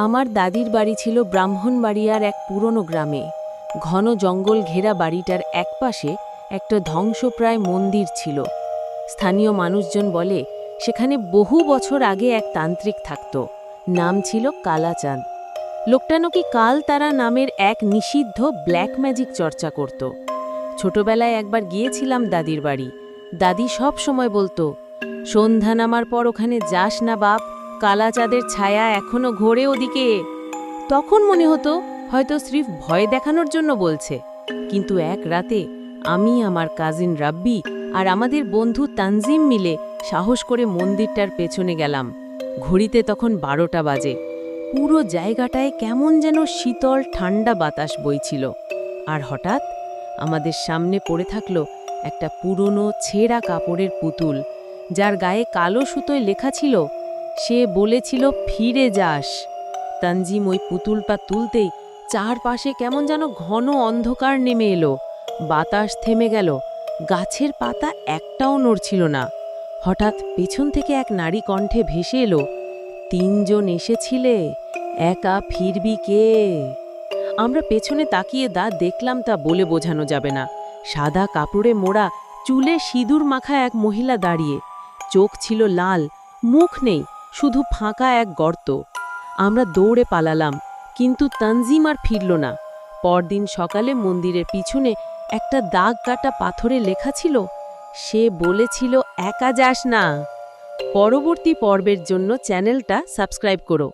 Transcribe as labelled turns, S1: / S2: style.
S1: আমার দাদির বাড়ি ছিল ব্রাহ্মণবাড়িয়ার এক পুরনো গ্রামে। ঘন জঙ্গল ঘেরা বাড়িটার একপাশে একটা ধ্বংসপ্রায় মন্দির ছিল। স্থানীয় মানুষজন বলে, সেখানে বহু বছর আগে এক তান্ত্রিক থাকত। নাম ছিল কালাচাঁদ। লোকটা নাকি কাল তারা নামের এক নিষিদ্ধ ব্ল্যাক ম্যাজিক চর্চা করত। ছোটবেলায় একবার গিয়েছিলাম দাদির বাড়ি। দাদি সব সময় বলতো, সন্ধ্যা নামার পর ওখানে যাস না বাপ কালাচাঁদের ছায়া এখনও ঘোরে ওদিকে। তখন মনে হতো, হয়তো স্রিফ ভয় দেখানোর জন্য বলছে। কিন্তু এক রাতে আমি, আমার কাজিন রাব্বি আর আমাদের বন্ধু তানজিম মিলে সাহস করে মন্দিরটার পেছনে গেলাম। ঘড়িতে তখন বারোটা বাজে। পুরো জায়গাটায় কেমন যেন শীতল, ঠান্ডা বাতাস বইছিল। আর হঠাৎ আমাদের সামনে পড়ে থাকল একটা পুরনো ছেঁড়া কাপড়ের পুতুল, যার গায়ে কালো সুতোয় লেখা ছিল সে বলেছিল, ফিরে যাস। তানজিম ওই পুতুলটা তুলতেই চারপাশে কেমন যেন ঘন অন্ধকার নেমে এলো। বাতাস থেমে গেল। গাছের পাতা একটাও নড়ছিল না। হঠাৎ পেছন থেকে এক নারী কণ্ঠে ভেসে এলো, তিনজন এসেছিলে, একা ফিরবি কে? আমরা পেছনে তাকিয়ে দা দেখলাম তা বলে বোঝানো যাবে না। সাদা কাপড়ে মোড়া চুলে সিঁদুর মাখা এক মহিলা দাঁড়িয়ে। চোখ ছিল লাল, মুখ নেই। শুধু ফাঁকা এক গর্ত। আমরা দৌড়ে পালালাম, কিন্তু তানজিম আর ফিরল না। পরদিন সকালে মন্দিরের পিছনে একটা দাগ কাটা পাথরে লেখা ছিল, সে বলেছিল একা যাস না। পরবর্তী পর্বের জন্য চ্যানেলটা সাবস্ক্রাইব করো।